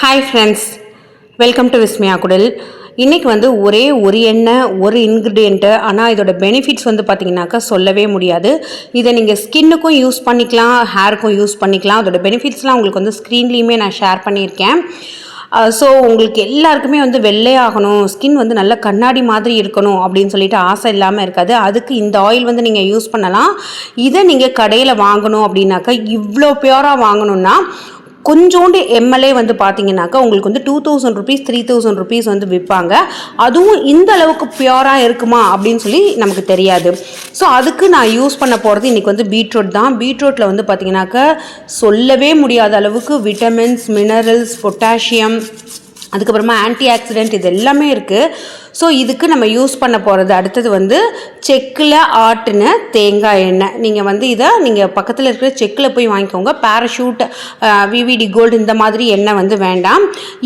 Hi friends welcome to Vismaya குடல் இன்றைக்கி வந்து ஒரே ஒரு எண்ணெய் ஒரு இன்க்ரீடியண்ட்டு ஆனால் இதோட பெனிஃபிட்ஸ் வந்து பார்த்தீங்கன்னாக்கா சொல்லவே முடியாது. இதை நீங்கள் ஸ்கின்னுக்கும் யூஸ் பண்ணிக்கலாம் ஹேருக்கும் யூஸ் பண்ணிக்கலாம். அதோட பெனிஃபிட்ஸ்லாம் உங்களுக்கு வந்து ஸ்க்ரீன்லேயுமே நான் ஷேர் பண்ணியிருக்கேன். ஸோ உங்களுக்கு எல்லாருக்குமே வந்து வெள்ளையாகணும் ஸ்கின் வந்து நல்ல கண்ணாடி மாதிரி இருக்கணும் அப்படின்னு சொல்லிட்டு ஆசை இல்லாமல் இருக்காது. அதுக்கு இந்த ஆயில் வந்து நீங்கள் யூஸ் பண்ணலாம். இதை நீங்கள் கடையில் வாங்கணும் அப்படின்னாக்கா இவ்வளோ பியூராக வாங்கணுன்னா கொஞ்சோண்டு எம்எல்ஏ வந்து பார்த்தீங்கன்னாக்கா உங்களுக்கு வந்து two thousand rupees three thousand rupees வந்து விற்பாங்க அதுவும் இந்த அளவுக்கு பியூராக இருக்குமா அப்படின்னு சொல்லி நமக்கு தெரியாது. ஸோ அதுக்கு நான் யூஸ் பண்ண போகிறது இன்றைக்கி வந்து பீட்ரூட் தான். பீட்ரூட்டில் வந்து பார்த்தீங்கன்னாக்கா சொல்லவே முடியாத அளவுக்கு விட்டமின்ஸ் மினரல்ஸ் பொட்டாசியம் அதுக்கப்புறமா ஆன்டி ஆக்சிடென்ட் இது எல்லாமே இருக்குது ஸோ இதுக்கு நம்ம யூஸ் பண்ண போகிறது அடுத்தது வந்து செக்கில் ஆட்டின தேங்காய் எண்ணெய். நீங்கள் வந்து இதை நீங்கள் பக்கத்தில் இருக்கிற செக்கில் போய் வாங்கிக்கோங்க. பேராஷூட் விவிடி கோல்டு இந்த மாதிரி எண்ணெய் வந்து வேண்டாம்.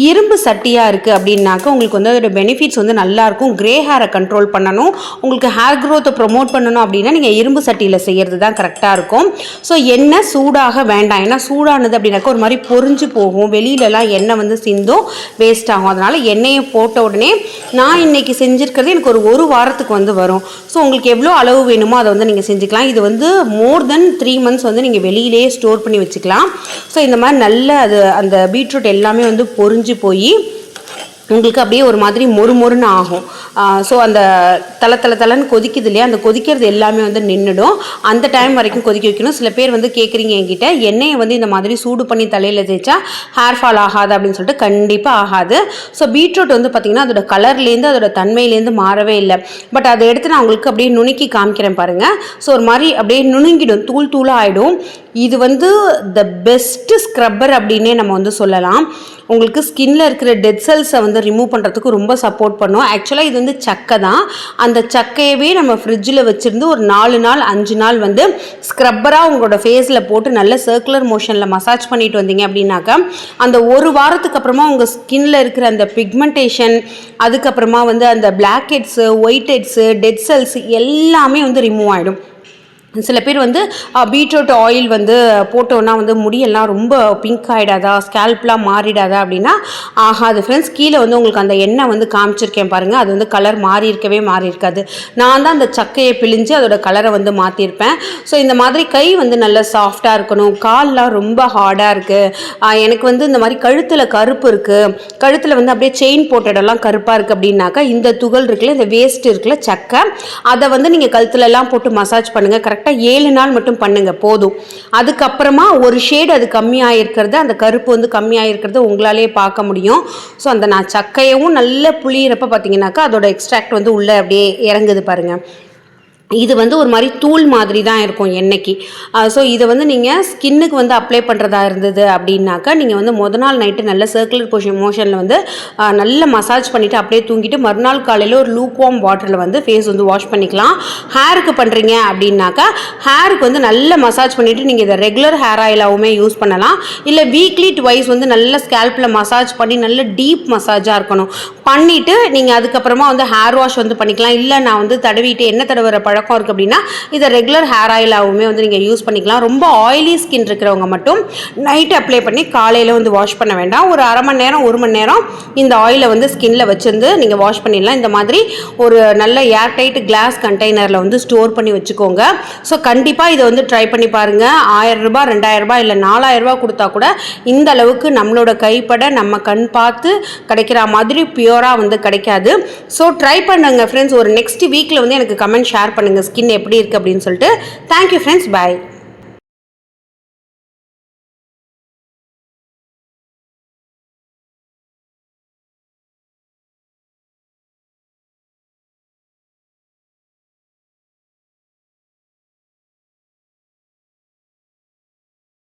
இரும்பு சட்டியாக இருக்குது அப்படின்னாக்க உங்களுக்கு வந்து அதோட பெனிஃபிட்ஸ் வந்து நல்லாயிருக்கும் க்ரே ஹேரை கண்ட்ரோல் பண்ணணும். உங்களுக்கு ஹேர் க்ரோத்தை ப்ரொமோட் பண்ணணும் அப்படின்னா நீங்கள் இரும்பு சட்டியில் செய்கிறது தான் கரெக்டாக இருக்கும். ஸோ எண்ணெய் சூடாக வேண்டாம். ஏன்னா சூடானது அப்படின்னாக்கா ஒரு மாதிரி பொறிஞ்சு போகும். வெளியிலலாம் எண்ணெய் வந்து சிந்தும் வேஸ்ட் ஆகும். அதனால் எண்ணெயை போட்ட உடனே நான் இன்றைக்கி செஞ்சுருக்கிறது எனக்கு ஒரு ஒரு வாரத்துக்கு வந்து வரும். ஸோ உங்களுக்கு எவ்வளோ அளவு வேணுமோ அதை வந்து நீங்கள் செஞ்சுக்கலாம். இது வந்து மோர் தென் த்ரீ மந்த்ஸ் வந்து நீங்கள் வெளியிலே ஸ்டோர் பண்ணி வச்சுக்கலாம். ஸோ இந்த மாதிரி நல்ல அது அந்த பீட்ரூட் எல்லாமே வந்து பொறிஞ்சு போய் உங்களுக்கு அப்படியே ஒரு மாதிரி மொறு மொறுன்னு ஆகும். ஸோ அந்த தலை தலை தலைன்னு கொதிக்குது இல்லையா? அந்த கொதிக்கிறது எல்லாமே வந்து நின்றுடும் அந்த டைம் வரைக்கும் கொதிக்க வைக்கணும். சில பேர் வந்து கேட்குறீங்க என்கிட்ட எண்ணெயை வந்து இந்த மாதிரி சூடு பண்ணி தலையில் தேய்ச்சா ஹேர் ஃபால் ஆகாது அப்படின்னு சொல்லிட்டு கண்டிப்பாக ஆகாது. ஸோ பீட்ரூட் வந்து பார்த்திங்கன்னா அதோட கலர்லேருந்து அதோட தன்மையிலேருந்து மாறவே இல்லை. பட் அதை எடுத்து நான் உங்களுக்கு அப்படியே நுணுக்கி காமிக்கிறேன் பாருங்கள் ஸோ ஒரு மாதிரி அப்படியே நுணுங்கிடும் தூள் தூளாக ஆகிடும் இது வந்து த பெஸ்ட்டு ஸ்க்ரப்பர் அப்படின்னே நம்ம வந்து சொல்லலாம். உங்களுக்கு ஸ்கின்ல இருக்கிற டெட் செல்ஸை வந்து ரிமூவ் பண்ணுறதுக்கு ரொம்ப சப்போர்ட் பண்ணும். ஆக்சுவலாக இது வந்து சக்கை தான். அந்த சக்கையவே நம்ம ஃப்ரிட்ஜில் வச்சுருந்து ஒரு நாலு நாள் அஞ்சு நாள் வந்து ஸ்க்ரப்பராக உங்களோட ஃபேஸில் போட்டு நல்ல சர்க்குலர் மோஷனில் மசாஜ் பண்ணிட்டு வந்தீங்க அப்படின்னாக்கா அந்த ஒரு வாரத்துக்கு அப்புறமா உங்கள் ஸ்கின்ல இருக்கிற அந்த பிக்மெண்டேஷன் அதுக்கப்புறமா வந்து அந்த black heads white heads dead cells எல்லாமே வந்து ரிமூவ் ஆகிடும் சில பேர் வந்து பீட்ரூட் ஆயில் வந்து போட்டோன்னா வந்து முடியெல்லாம் ரொம்ப பிங்க் ஆகிடாதா ஸ்கேல்ப்லாம் மாறிடாதா அப்படின்னா ஆகாது ஃப்ரெண்ட்ஸ் கீழே வந்து உங்களுக்கு அந்த எண்ணெய் வந்து காமிச்சிருக்கேன் பாருங்கள் அது வந்து கலர் மாறி இருக்கவே மாறி இருக்காது. நான் தான் அந்த சக்கையை பிழிஞ்சு அதோட கலரை வந்து மாற்றிருப்பேன் ஸோ இந்த மாதிரி கை வந்து நல்லா சாஃப்டாக இருக்கணும். கால்லாம் ரொம்ப ஹார்டாக இருக்குது எனக்கு வந்து இந்த மாதிரி கழுத்தில் கருப்பு இருக்குது கழுத்தில் வந்து அப்படியே செயின் போட்ட இடம்லாம் கருப்பாக இருக்குது அப்படின்னாக்கா இந்த துகள் இருக்குல்ல இந்த வேஸ்ட் இருக்குல்ல சக்கை அதை வந்து நீங்கள் கழுத்துலலாம் போட்டு மசாஜ் பண்ணுங்கள் கரெக்ட் கரெக்டாக ஏழு நாள் மட்டும் பண்ணுங்கள் போதும். அதுக்கப்புறமா ஒரு ஷேடு அது கம்மியாக இருக்கிறது அந்த கருப்பு வந்து கம்மியாக இருக்கிறது உங்களாலே பார்க்க முடியும். ஸோ அந்த நான் சக்கையவும் நல்ல புளியிறப்ப பார்த்தீங்கன்னாக்கா அதோட எக்ஸ்ட்ராக்ட் வந்து உள்ளே அப்படியே இறங்குது பாருங்கள் இது வந்து ஒரு மாதிரி தூள் மாதிரி தான் இருக்கும் எண்ணெய்க்கு ஸோ இதை வந்து நீங்கள் ஸ்கின்னுக்கு வந்து அப்ளை பண்ணுறதா இருந்தது அப்படின்னாக்கா நீங்கள் வந்து முத நாள் நைட்டு நல்ல சர்க்குலர் போஷன் மோஷனில் வந்து நல்ல மசாஜ் பண்ணிவிட்டு அப்படியே தூங்கிட்டு மறுநாள் காலையில் ஒரு லூக்வாம் வாட்டரில் வந்து ஃபேஸ் வந்து வாஷ் பண்ணிக்கலாம். ஹேருக்கு பண்ணுறீங்க அப்படின்னாக்கா ஹேருக்கு வந்து நல்ல மசாஜ் பண்ணிவிட்டு நீங்கள் இதை ரெகுலர் ஹேர் ஆயிலாகவுமே யூஸ் பண்ணலாம். இல்லை வீக்லி ட்வைஸ் வந்து நல்ல ஸ்கேல்பில் மசாஜ் பண்ணி நல்ல டீப் மசாஜாக இருக்கணும். பண்ணிவிட்டு நீங்கள் அதுக்கப்புறமா வந்து ஹேர் வாஷ் வந்து பண்ணிக்கலாம். இல்லை நான் வந்து தடவிட்டு என்ன தடவுற பழம் பழக்கம் இருக்குது அப்படின்னா இதை ரெகுலர் ஹேர் ஆயிலாகவுமே வந்து நீங்கள் யூஸ் பண்ணிக்கலாம். ரொம்ப ஆயிலி ஸ்கின் இருக்கிறவங்க மட்டும் நைட்டு அப்ளை பண்ணி காலையில் வந்து வாஷ் பண்ண வேண்டாம். ஒரு அரை மணி நேரம் ஒரு மணி நேரம் இந்த ஆயிலை வந்து ஸ்கின்ல வச்சுருந்து நீங்கள் வாஷ் பண்ணிடலாம். இந்த மாதிரி ஒரு நல்ல ஏர் டைட் கிளாஸ் கண்டெய்னரில் வந்து ஸ்டோர் பண்ணி வச்சுக்கோங்க. ஸோ கண்டிப்பாக இதை வந்து ட்ரை பண்ணி பாருங்கள் ஆயிரம் ரூபாய் ரெண்டாயிரம் ரூபாய் இல்லை நாலாயிரம் ரூபாய் கொடுத்தா கூட இந்த அளவுக்கு நம்மளோட கைப்பட நம்ம கண் பார்த்து கிடைக்கிற மாதிரி பியூராக வந்து கிடைக்காது. ஸோ ட்ரை பண்ணுங்க ஃப்ரெண்ட்ஸ் ஒரு நெக்ஸ்ட் வீக்கில் வந்து எனக்கு கமெண்ட் ஷேர் பண்ணுங்கள் ஸ்கின் எப்படி இருக்குது அப்படின்னு சொல்லிட்டு. Thank you friends bye